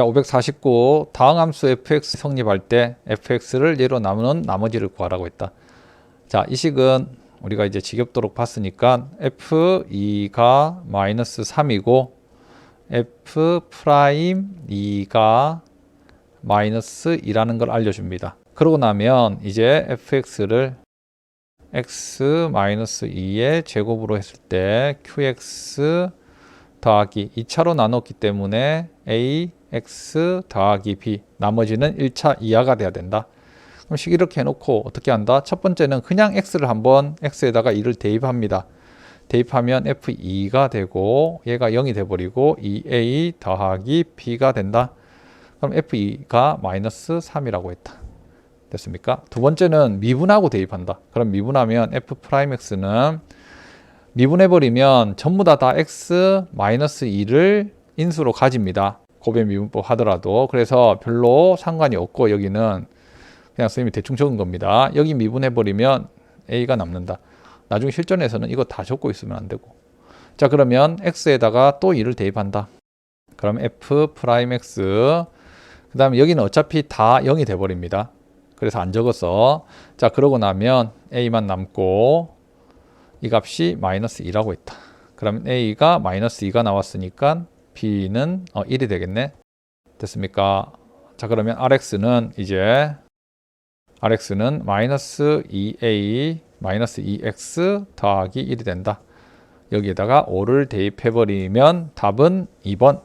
자, 549 다음 함수 fx 성립할 때 fx를 예로 나누는 나머지를 구하라고 했다. 자, 이 식은 우리가 이제 지겹도록 봤으니까 f2가 마이너스 3이고 f 프라임 2가 마이너스 2라는 걸 알려줍니다. 그러고 나면 이제 fx를 x 마이너스 2의 제곱으로 했을 때 qx 더하기 2차로 나눴기 때문에 a x 더하기 b 나머지는 1차 이하가 돼야 된다. 그럼 식 이렇게 해놓고 어떻게 한다? 첫 번째는 그냥 x를 한번 x에다가 2를 대입합니다. 대입하면 f2가 되고 얘가 0이 돼버리고 2a 더하기 b가 된다. 그럼 f2가 마이너스 3이라고 했다. 됐습니까? 두 번째는 미분하고 대입한다. 그럼 미분하면 f 프라임 x는 미분해버리면 전부 다 다 x 마이너스 2를 인수로 가집니다. 고배 미분법 하더라도. 그래서 별로 상관이 없고 여기는 그냥 선생님이 대충 적은 겁니다. 여기 미분해버리면 a가 남는다. 나중에 실전에서는 이거 다 적고 있으면 안 되고. 자 그러면 x에다가 또 2를 대입한다. 그럼 f 프라임 x 그 다음에 여기는 어차피 다 0이 돼버립니다. 그래서 안 적어서 자 그러고 나면 a만 남고 이 값이 마이너스 2라고 했다. 그러면 a가 마이너스 2가 나왔으니까 b는 어, 1이 되겠네. 됐습니까? 자 그러면 rx는 이제 rx는 마이너스 2a 마이너스 2x 더하기 1이 된다. 여기에다가 5를 대입해버리면 답은 2번